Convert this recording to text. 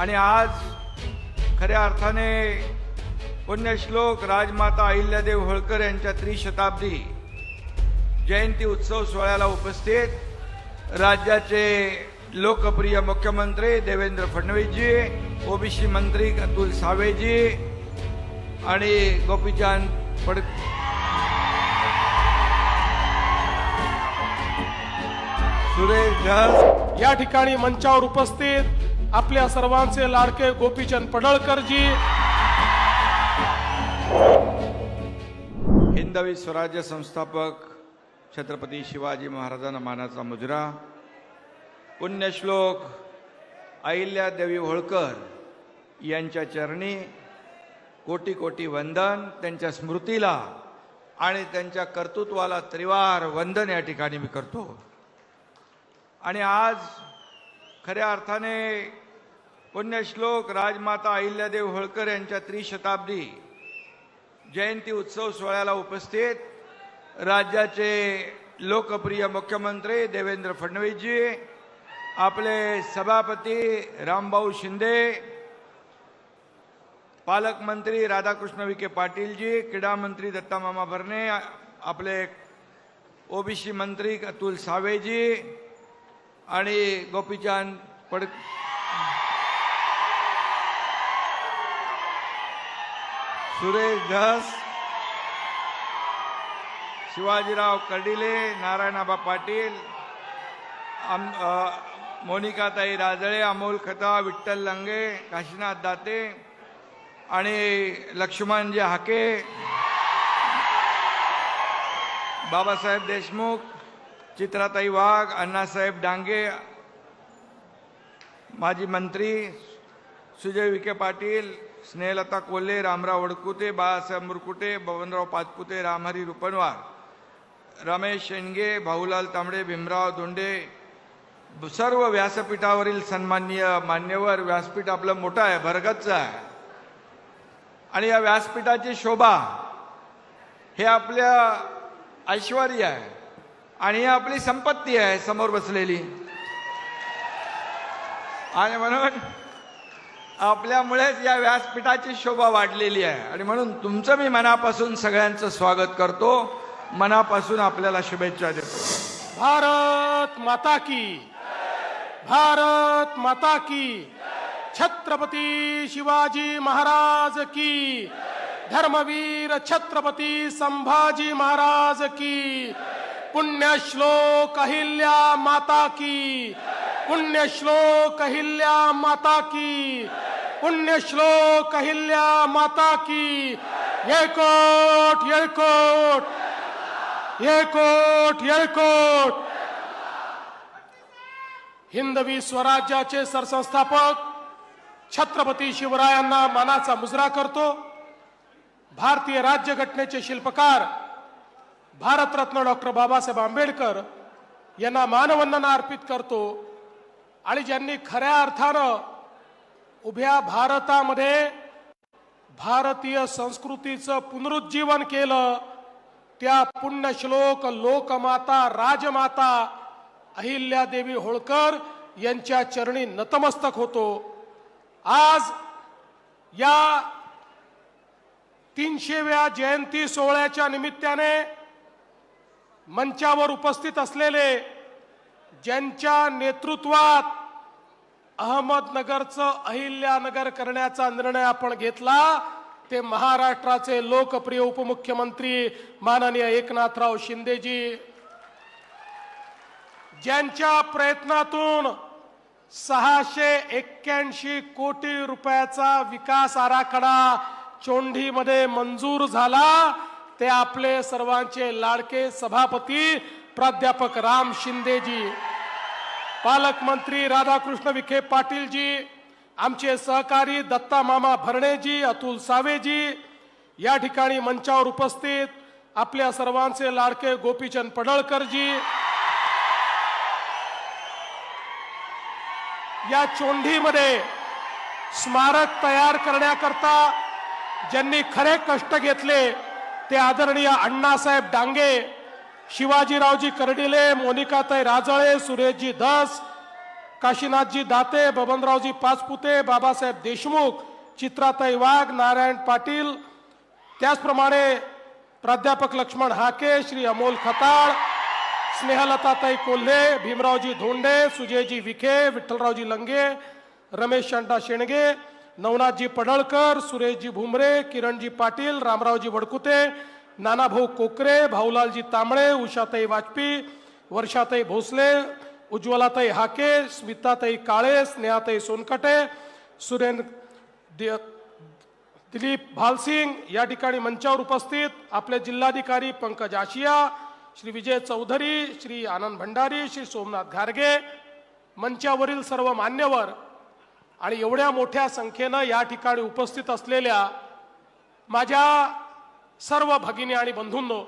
आणि आज खऱ्या अर्थाने पुण्यश्लोक राजमाता अहिल्यादेव होळकर यांच्या त्रिशताब्दी जयंती उत्सव सोहळ्याला उपस्थित राज्याचे लोकप्रिय मुख्यमंत्री देवेंद्र फडणवीसजी ओबीसी मंत्री अतुल सावेजी आणि गोपीचंद फड सुरेश धस. या ठिकाणी मंचावर उपस्थित आपल्या सर्वांचे लाडके गोपीचंद पडळकरजी. हिंदवी स्वराज्य संस्थापक छत्रपती शिवाजी महाराजांना मानाचा मुजरा. पुण्यश्लोक अहिल्यादेवी होळकर यांच्या चरणी कोटी कोटी वंदन त्यांच्या स्मृतीला आणि त्यांच्या कर्तृत्वाला त्रिवार वंदन या ठिकाणी मी करतो. आणि आज खऱ्या अर्थाने पुण्यश्लोक राजमाता अहिल्यादेव होळकर यांच्या त्रिशताब्दी जयंती उत्सव सोहळ्याला उपस्थित राज्याचे लोकप्रिय मुख्यमंत्री देवेंद्र फडणवीसजी आपले सभापती रामभाऊ शिंदे पालकमंत्री राधाकृष्ण विखे पाटीलजी क्रीडा मंत्री दत्तामामा भरणे आपले ओबीसी मंत्री अतुल सावेजी आणि गोपीचंद पड सुरेश धस शिवाजीराव कर्डिले नारायणाबा पाटील मोनिकाताई राजळे अमोल खता विठ्ठल लंगे काशीनाथ दाते आणि लक्ष्मणजी हाके बाबासाहेब देशमुख चित्राताई वाघ अण्णासाहेब डांगे माजी मंत्री सुजय विखे पाटील स्नेहलता कोल्हे रामराव वडकुते बाळासाहेब मुरकुटे बबनराव पाचपुते रामहरी रुपनवार रमेश शेंडगे भाऊलाल तांबडे भीमराव धोंडे सर्व व्यासपीठावरील सन्माननीय मान्यवर व्यासपीठ आपलं मोठं आहे भरगतचं आहे. आणि या व्यासपीठाची शोभा हे आपल्या ऐश्वर आहे आणि ही आपली संपत्ती आहे समोर बसलेली. आणि म्हणून आपल्यामुळेच या व्यासपीठाची शोभा वाढलेली आहे. आणि म्हणून तुमचं मी मनापासून सगळ्यांचं स्वागत करतो. मनापासून आपल्याला शुभेच्छा देतो. भारत माता की भारत माता की छत्रपती शिवाजी महाराज की धर्मवीर छत्रपती संभाजी महाराज की पुण्यश्लोक अहिल्या माता की पुण्यश्लोक अहिल्या माता की। पुण्यश्लोक अहिल्या माता की। येळकोट येळकोट येळकोट येळकोट हिंदवी स्वराज्याचे सरसंस्थापक छत्रपती शिवरायांना मानाचा मुजरा करतो। भारतीय राज्यघटनेचे शिल्पकार भारतरत्न डॉक्टर बाबासाहेब आंबेडकर यांना मानवंदना अर्पित करतो। आणि ज्यांनी खऱ्या अर्थानं उभ्या भारतामध्ये भारतीय संस्कृतीचं पुनरुज्जीवन केलं त्या पुण्यश्लोक लोकमाता राजमाता अहिल्यादेवी होळकर यांच्या चरणी नतमस्तक होतो. आज या तीनशेव्या जयंती सोहळ्याच्या निमित्ताने मंचावर उपस्थित असलेले ज्यांच्या नेतृत्वात अहमदनगरचं अहिल्यानगर करण्याचा निर्णय आपण घेतला. ते महाराष्ट्राचे लोकप्रिय उपमुख्यमंत्री माननीय एकनाथराव शिंदेजी. ज्यांच्या प्रयत्नातून सहाशे एक्क्याऐंशी कोटी रुपयाचा विकास आराखडा चोंडीमध्ये मंजूर झाला. ते आपले सर्वांचे लाडके सभापती प्राध्यापक राम शिंदेजी. पालकमंत्री राधाकृष्ण विखे पाटीलजी आमचे सहकारी दत्ता मामा भरणेजी अतुल सावेजी या ठिकाणी मंचावर उपस्थित आपल्या सर्वांचे लाडके गोपीचंद पडळकरजी या चोंडीमध्ये स्मारक तयार करण्याकरता ज्यांनी खरे कष्ट घेतले ते आदरणीय अण्णासाहेब डांगे शिवाजीरावजी कर्डिले मोनिकाताई राजळे सुरेशजी धस काशीनाथजी दाते बबनरावजी पाचपुते बाबासाहेब देशमुख चित्राताई वाघ नारायण पाटील त्याचप्रमाणे प्राध्यापक लक्ष्मण हाके श्री अमोल खताळ स्नेहलताताई कोल्हे भीमरावजी धोंडे सुजयजी विखे विठ्ठलरावजी लंगे रमेश शांता शेणगे नवनाथजी पडळकर सुरेशजी भुमरे किरणजी पाटील रामरावजी वडकुते नानाभाऊ कोकरे भाऊलालजी तांबळे उषाताई वाजपेयी वर्षाताई भोसले उज्ज्वलाताई हाके स्मिताताई काळे स्नेहाताई सोनकटे सुरेन दि- दिलीप भालसिंग या ठिकाणी मंचावर उपस्थित आपले जिल्हाधिकारी पंकज आशिया श्री विजय चौधरी श्री आनंद भंडारी श्री सोमनाथ घारगे मंचावरील सर्व मान्यवर आणि एवढ्या मोठ्या संख्येनं या ठिकाणी उपस्थित असलेल्या माझ्या सर्व भगिनी आणि बंधूंनो